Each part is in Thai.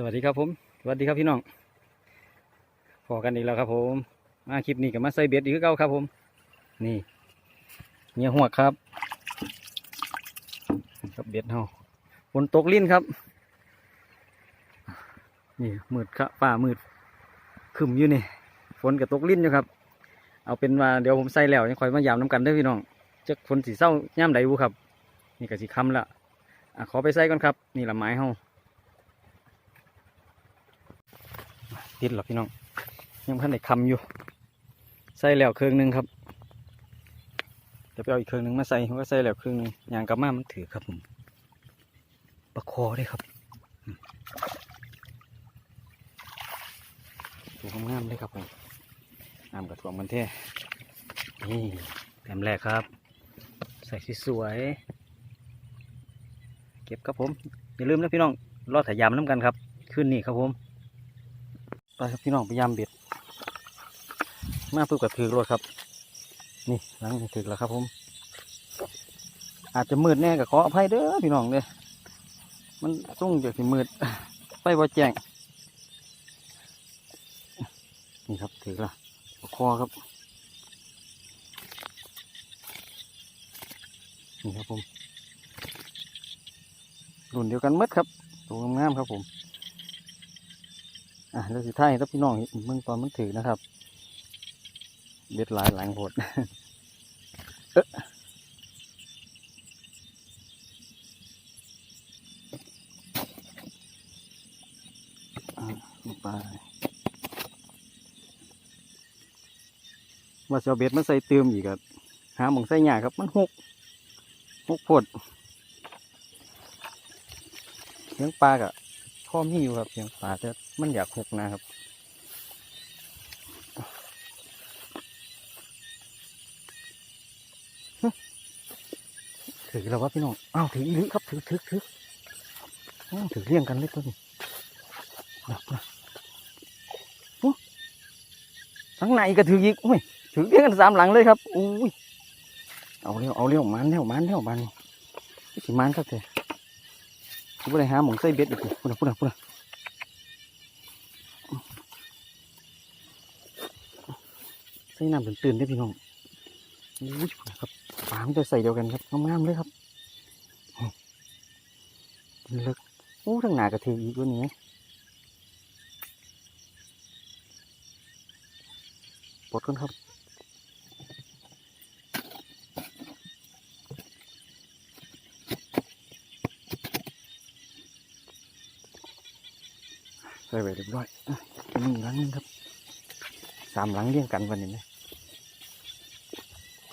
สวัสดีครับผม สวัสดีครับพี่น้อง พอกันอีกแล้วครับผม มาคลิปนี้กับมาใส่เบ็ดอีกเก่าครับผม นี่เงียหัวครับ กับเบ็ดเฮาฝนตกลิ้นครับ นี่มืดครับฟ้ามืดขึ้นอยู่นี่ ฝนกับตกลิ้นอยู่ครับ เอาเป็นว่าเดี๋ยวผมใส่แล้วยังคอยมายามน้ำกันด้อพี่น้องจะฝนสีเศร้าย่ามใดบูครับ นี่ก็สีคำละอะขอไปใส่ก่อนครับ นี่ละไม้เฮา ติดหรอพี่น้องยังพันได้คำอยู่ ใส่แล้วเครื่องหนึงครับจะไปเอาอีกเครื่องหนึงมาใส่ก็ใส่แล้วเครื่องนึงยางกลับมามันถือครับผมประคอได้ครับถูกงามเลยครับผมน้ำกระถ่วมันแท้นี่แต้มแรกครับ ใส่สวยเก็บครับผม อย่าลืมนะพี่น้องรอดถ่ายยามน้ำกันครับ ขึ้นนี่ครับผม ไปครับพี่น้องพยายามเบ็ดมาเพื่อกับถือรถครับ นี่หลังถือแล้วครับผม อาจจะมืดแน่กับขออภัยเด้อพี่น้องเด้อมันส่งจากที่มืดไฟบ่แจ้งนี่ครับถือละคอครับนี่ครับผมรุ่นเดียวกันหมดครับตัวงามๆครับผม อะแล้วสุดท้ายถ้าพี่น้องเมื่อตอนมันถือนะครับเบ็ดหลายหลังโหดเออลงไปว่าจะเอาเบ็ดมาใส่เติมอีกอะหาหมองใส่หยาครับมันหกหกพดเลี้ยงปลากะพ่อมีอยู่ครับเพียงปลาแต่ มันอยากหกนะครับ ถือแล้ววะพี่น้อง อ้าวถืออีกครับถือถือถืออ้าวถือเรียงกันเลยตัวนี้นะนะทั้งในก็ถืออีกโอ้ยถือเรียงกันสามหลังเลยครับอุ้ยเอาเร็วเอาเร็วมันเร็วมันเร็วมันสิมันครับเถอะผมไปหาหมองไส้เบ็ดอีกพูดนะพูดนะพูดนะ ใส่น้ำตื่นๆได้พี่น้องอุ้ยครับปลามันจะใส่เดียวกันครับงามๆเลยครับเลิกโอ้ทั้งหนากระถืออีกวันนี้ปลดก่อนครับใส่ไว้เรียบร้อยอะจะมีหลังนึงครับสามหลังเรียงกันวันนี้นะ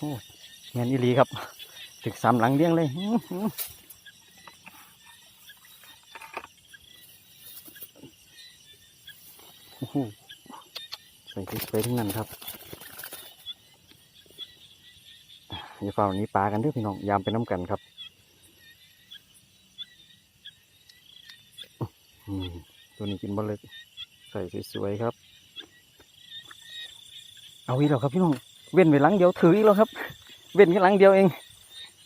โอ้ยนอีหลีครับ ถึงสามหลังเรียงเลยใส่สวยๆทั้งนั้นครับอย่าเฝ้าหนี้ปลากันด้วยพี่น้องยามไปน้ำกันครับตัวนี้กินบอลเลยใส่สวยๆครับ เอาอีกแล้วครับพี่น้อง เว้นไปหลังเดียวถืออีกแล้วครับ เว้นแค่หลังเดียวเอง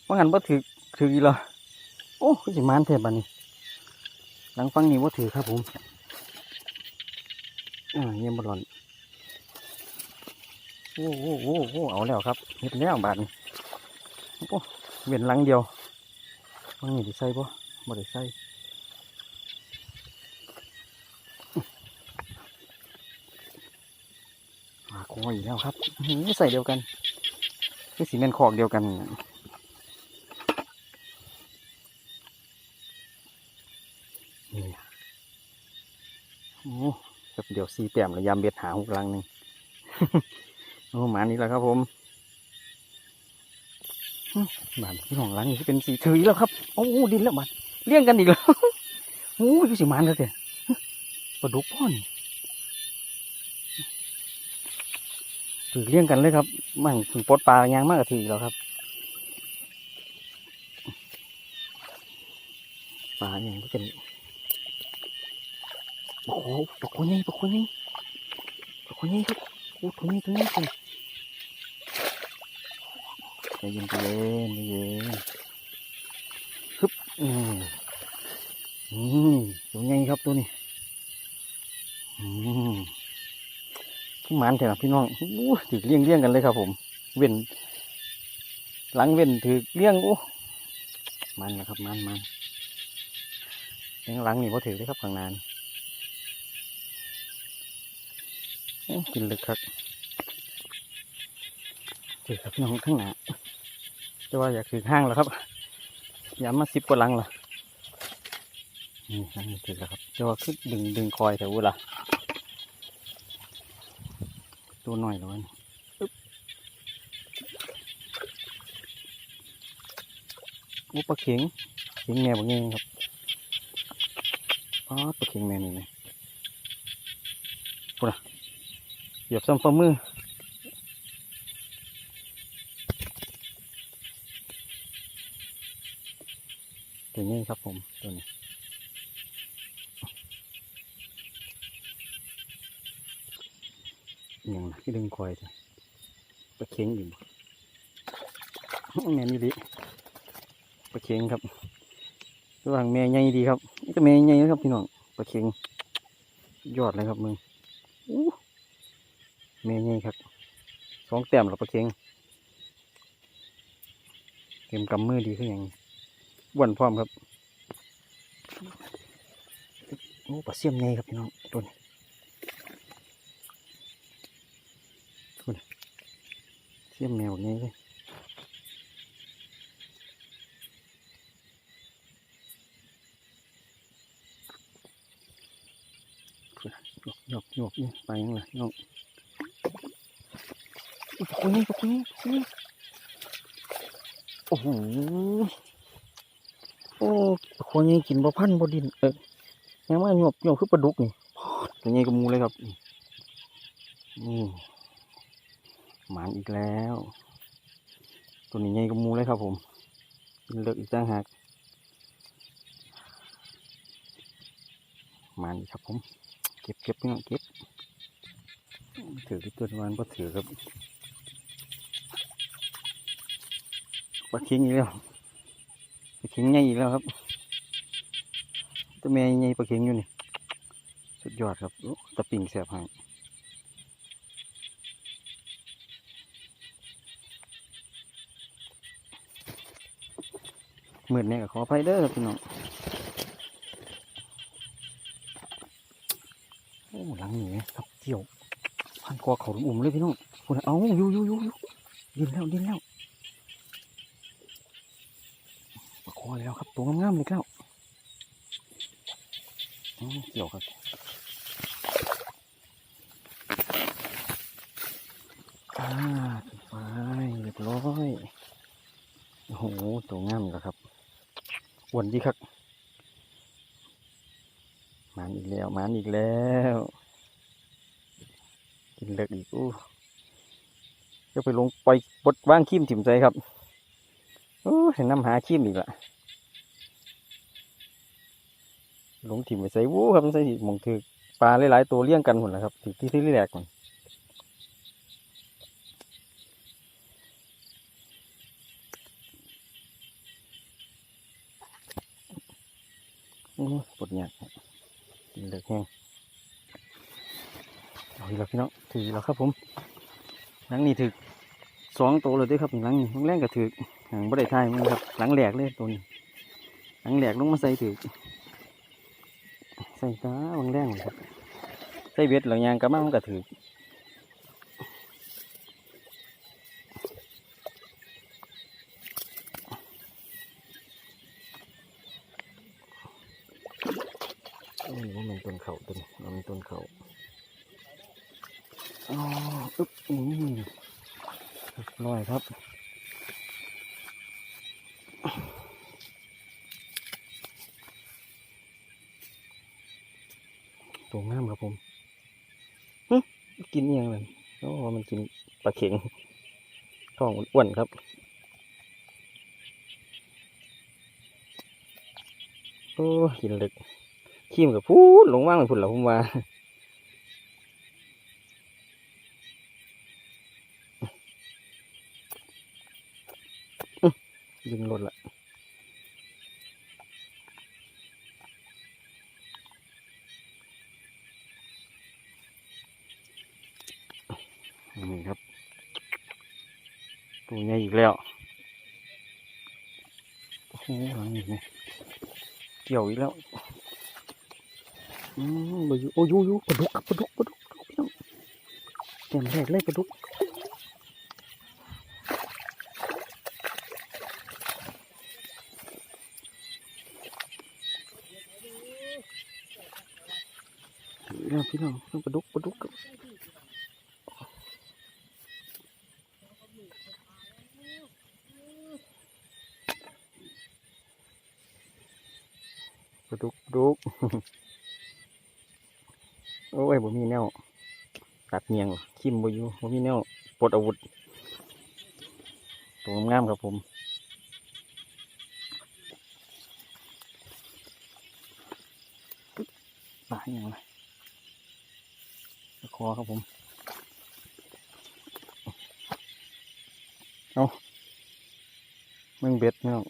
ว่างันว่าถือถืออีกแล้วโอ้คือสิมานแทบันนี้ หลังฟังนี้ว่าถือครับผมอ่าเยี่ยมบอลอนโอ้โหโอ้โหเอาแล้วครับเห็ดแล้วบาดนี้โอ้เว้นหลังเดียวว่างี้ได้ใส่ปะบ่ได้ใส่หาคออีกแล้วครับ ใส่เดียวกันคือสีเมนคอกเดียวกันนี่โอ้ครับเดี๋ยวสีแต้มระยำเบ็ดหาหกลังหนึ่งโอ้หมานี่แหละครับผมอื้อบานที่ของลังนี่เป็นสีถือแล้วครับโอ้ดินแล้วบานเลี้ยงกันอีกแล้วโอ้ยสีมันแล้วเถอะปลาดุกพ่อน ถือเลี้ยงกันเลยครับมันถึงปลดปลายางมากกว่าถือแล้วครับปลาอย่างก็เป็นโอ้โหปลาโคนี่ปลาโคนี่ปลาโคนี่ครับโอ้ตัวนี้ตัวนี้สิใจเย็นใจเย็นใจเย็นฮึบอืมอืมตัวใหญ่ครับตัวนี้อืม พี่หมันเถอะพี่น้องอู้ถือเลี้ยงเลี้ยงกันเลยครับ ผม เว้นหลังเว้นถือเลี้ยงอู้มันนะครับมันมันยังหลังนี่พอถือได้ครับข้างหนานกินลึกครับถือครับพี่น้องข้างหน้าแต่ว่าอยากถือห้างแล้วครับอย่ามาสิบกว่าหลังละนี่นั่นนี่ถือแล้วครับแต่ว่าคือดึงดึงคอยแต่วุ้ละ ตัวหน่อยแล้วนี่อึ๊บโอ้ปลาเข็งเข็งแม่บางเงี้ครับอ๋อปลาเข็งแม่นี่ไงปุ๊ละเหยียบซ้ำฝ่ามือตัวนี้ครับผมตัวนี้ ที่ดึงคอยจ้ะปลาเค็งอยู่บ่แม่นี่ดิปลาเค็งครับระหว่างแม่ใหญ่ดีครับนี่ก็แม่ใหญ่นะครับพี่น้องปลาเค็งยอดเลยครับมึงอู้แม่ใหญ่ครับสองแต้มแล้วปลาเค็งเต็มกำมือดีขึ้นอย่างอ้วนพร้อมครับโอ้ปลาเสี่ยมใหญ่ครับพี่น้องตัวนี้ตัวนี้ เสี่แมวใหญ่เลยหยกหยกนี่ไปยังไงน้องอุ๊ยปลาคุยนี่ปลาคุยนี่ปลาคุยนี่โอ้โหโอ้คนนี้กินบ่พันบ่ดินเออยังว่าหยบหยบคือปลาดุกนี่ตัวนี้ก็มูเลยครับนี่ หมานอีกแล้ว ตัวนี้ใหญ่ก็มูเลยครับผมเลิกอีกต่างหากหมานครับผม เก็บเก็บพี่น้องเก็บถือที่ตัววันก็ถือครับปลาค็งอีกแล้วปลาเข็งใหญ่อีกแล้วครับตัวแม่ใหญ่ปลาเข็งอยู่นี่ สุดยอดครับตะปิ่งแสบหาง มืดเนี่ยก็ขออภัยเด้อครับพี่น้องโอ้หลังนี่ครับเกี่ยวพันคอเขาลุ่มเลยพี่น้องคุณเอาอยู่อยู่อยู่อยู่ดินแล้วดินแล้วปลาคอแล้วครับตัวงามๆเลยครับเกี่ยวครับอ่าไปเรียบร้อยโอ้โหตัวงามแล้วครับ วนดีครับมานอีกแล้วมานอีกแล้ว กินเล็กอีกอู้จะไปลงไปบดว่างขี้มถิ่มใจครับโอ้เห็นน้ำหาขี้มอีกละลงถิ่มไปใส่วู้ครับใส่มองถือปลาหลายๆตัวเลี้ยงกันหมดแล้วครับถือที่ที่แรกก่อน ปวดเนี่ยกินเล็กแห้งเอาอีกแล้วพี่น้องถือแล้วครับผมหลังนี้ถือสองตัวเลยด้วยครับหลังนี้หลังแรกก็ถือหางบ่ได้ทายมันครับหลังแหลกเลยตัวนี้หลังแหลกลงมาใส่ถือใส่ตาบางแรงเลยครับใส่เบ็ดหลังยางกระมังมันก็ถือโอ้ยว่ามันต้นเขาตัวนี้ว่ามันต้นเขาอ๋ออึ๊บอืมเรียบร้อยครับ ตัวงามครับผมกินอิหยังเลยโอ้มันกินปลาเข็งท้องอ้วนครับ โอ้กินเล็กขี้มนกับพูดลงว่างไปพุ่นเหรอผมว่ายิงรถละ นี่ครับ ตัวใหญ่อีกแล้วโอ้โหหลังอีกเนี่เกี่ยวอีกแล้วอืมบอยู่โอ้ยอยูปลาดุกครับปลาดุกปลาดุกปลาดุกพี่น้องเต็มแรกเลยปลาดุกอีกแล้วพี่น้องปลาดุกปลาดุกครับป ลาดุกโอ้ยบ่มีแนวตัดเมียงหรอกคิมบ่อยู่บ่มีแนวปลดอาวุธตัวงามครับผมปลาอย่างไรคอครับผม เอามึงเบ็ดเนาะ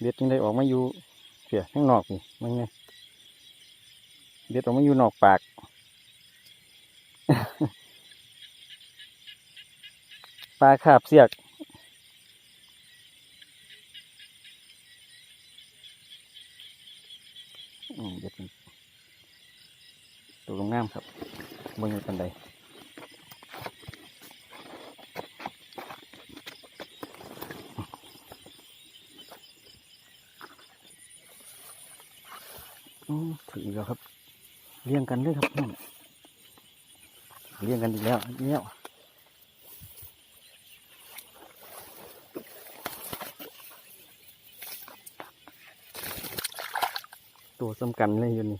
เบ็ดยังได้ออกมาอยู่ เสียข้างนอกนี่มึงไงเดี๋ยวต้องมาอยู่นอกปากปลาขาบเสียกเดี๋ยวเป็นตัวงามครับบนอยู่ปันใด อืมถึงอีกแล้วครับ เลี้ยงกันเลยครับน้องเลี้ยงกันอีกแล้วอีกแล้วตัวสำคัญเลยอยู่นี่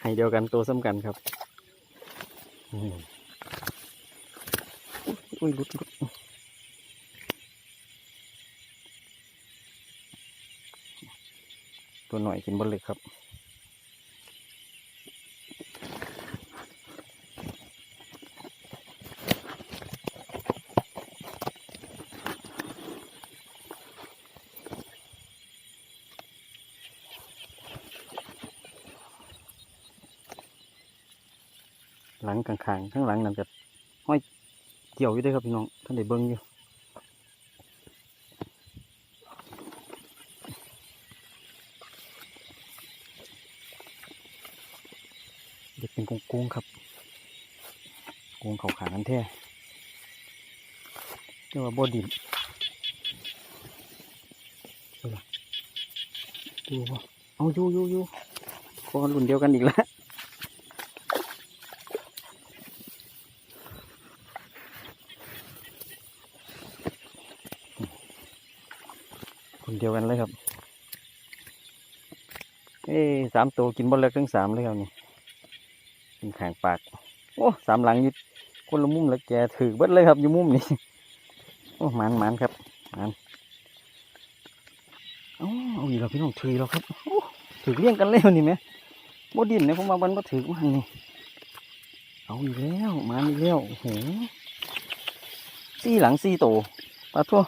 ให้เดียวกันตัวสำคัญครับอุ้ยลุดลุดตัวหน่อยกินบนเล็กครับ หลังข้างๆข้างหลังนั่นก็ห้อยเกี่ยวอยู่ด้วยครับพี่น้องท่านได้เบิ้งอยู่เด็กเป็นกงกงครับกงเขาขากันแท้เรียกว่าบ่ดินเอาล่ะดูบ่เอาอยู่อยู่อยู่คอรุ่นเดียวกันอีกแล้ว เดียวกันเลยครับเอ้สามตัวกินบนเล็กทั้งสามเลยครับนี่กินแข่งปาก โอ้สามหลังยึดคนละมุมแล้วแกถือเบิดเลยครับอยู่มุมนี้โอ้หมันหมันครับหมันโอ้เอาอีกแล้วพี่น้องถือแล้วครับโอ้ถือเลี้ยงกันแล้วนี่ไหมโบดินเนี่ยผมมาบันมาถือมันนี่เอาอีกแล้วหมันอีกแล้วโอ้โหสี่หลังสี่ตัวปลาทั่ว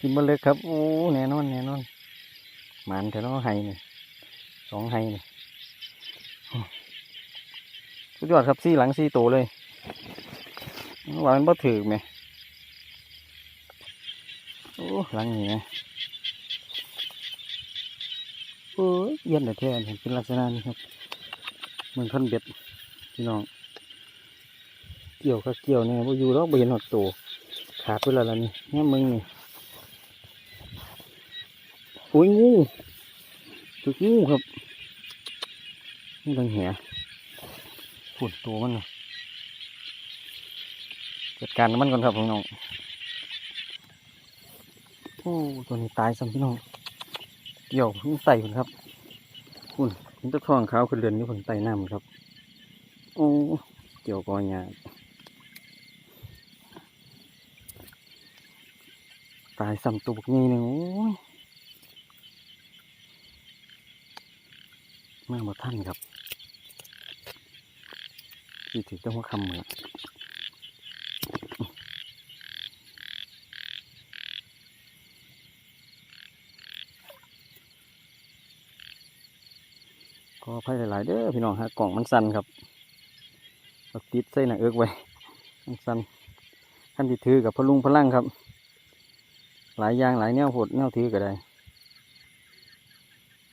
กินบนเลยครับ โอ้ แน่นอน แน่นอนหมันแต่น้อไห้นี่สองไห้นี่โอ้สุดยอดครับซี่หลังซี่โตเลยว่ามันบ่ถือไหมโอ้ หลังนี่ไงโอ้ยเย็นแต่แท้เห็นเป็นลักษณะนี้ครับมือนท่อนเบ็ดพี่น้อง เกี่ยวก็เกี่ยวเนี่ยว่าอยู่แล้วบ่เห็นหดโตวขาดไปแล้วล่ะนี่แง่มึงนี่ โอ้ยงูตึกงูครับนี่ดังแหปวดตัวมันนะจัดการมันก่อนครับพี่น้องโอ้ตัวนี้ตายซ้ำพี่น้องเกี่ยวมันใส่ผมครับคุณมันจะท้องเขาวขึ้นเรือนนี่ผมไต่น้ำครับโอ้เกี่ยวกอยาตายซ้ำตัวบกนี้หนึ่งโอ้ย มาบ่ท่านครับที่ถือต้องว่าคำเหมือนก็ภัยหลาย ๆ เด้อพี่น้องฮะกล่องมันสั่นครับเอาติดใส่หนังเอิกไว้ มันสั้นๆท่านที่ถือกับพลุงพลังครับ หลายอย่างหลายแนวโหดแนวถือก็ได้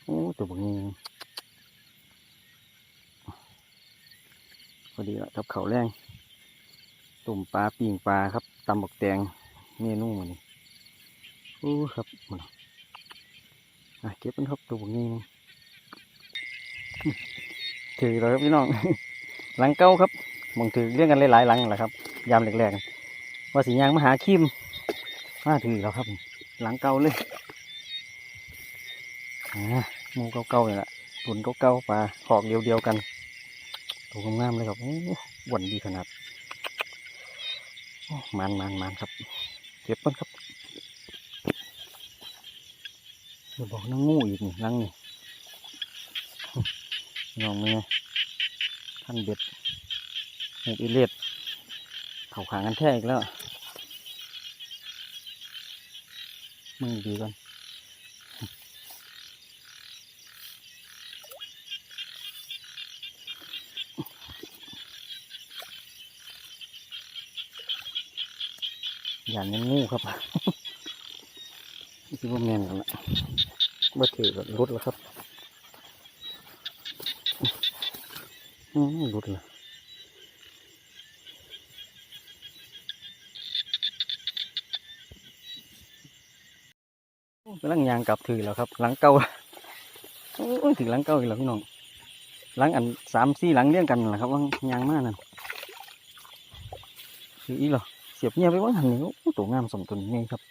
โอ้ตัวบางนี้ พอดีละกับเขาแรงตุ่มปลาปิ่งปลาครับตำบักแตงเมนูมันนี่โอ้ครับมันอะเก็บมันครับตัวบางนี้นะอื้อถือเลยครับพี่น้อง หลังเก้าครับมองถือเรียงกันหลายๆหลังแหละครับ ยามแรกๆว่าสียางมาหาคิมมาถือแล้วครับ หลังเก่าเลยหมูเก่าๆนี่แหละตุนเก่าๆปลาขอกเดียวๆกัน ตัวงามๆเลยครับโอ้หวันดีขนาดมันมันมันครับเก็บมันครับเดี๋ยวบอกน้ำงูอีกนี่ลังนี่ลองมือท่านเบ็ดหูอีเลียดเขาขางกันแท้อีกแล้วมึงดีก่อน ย่าเน้นงูครับคิดว่าแมนกันละบ่ถือก็รุดแล้วครับอืมหลุดเลยกำลังยางกลับถือแล้วครับ หลังเก่าถึงหลังเก่าอีกแล้วพี่น้องหลังอันสามสี่หลังเรียงกันแหละครับว่ายางมากนั่นถืออีกเหรอ เสียบเงียบไปว่าหันนี่โอ้ตัวงามสมตัวนี้ครับ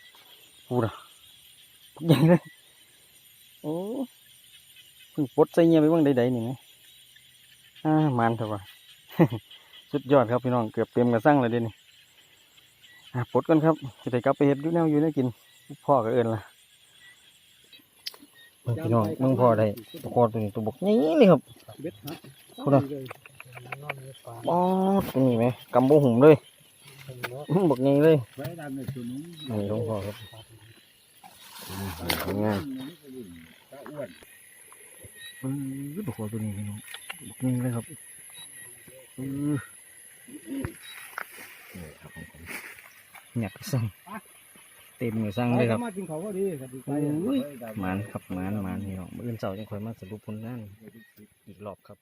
พูดอะใหญ่เลยโอ้เพิ่งปลดใส่เงียบไปบ้างใดๆนี่ไหมอ่ามันเถอะวะสุดยอดครับพี่น้องเกือบเต็มกระสั่งเลยเดี๋ยวนี้อะปลดกันครับจะได้กลับไปเฮ็ดอยู่แนวอยู่แนวกินพ่อก็เอินละเบิ่งพี่น้องมึงพ่อได้ตัวคอตัวนี้ตัวบกนี่เลยครับเบ็ดฮะพูดอะอ๋อตัวนี้ไหมกำโบหุ่มเลยอื้อ บกนี่เลยไว้ดำในตัวนู้นนี่หลวงพ่อครับง่ายตาอ้วนๆปื้อตัวคอตัวนี้พี่น้องบกนี่เลยครับปื้อนี่ครับของผมหยักสั่งเต็มมือสั่งเลยครับมากินเขาก็ดีครับดีไปอุ้ยมันครับมันมันพี่น้องมื่ออื่นเสาร์ยังคอยมาสรุปผลงานอีกรอบครับ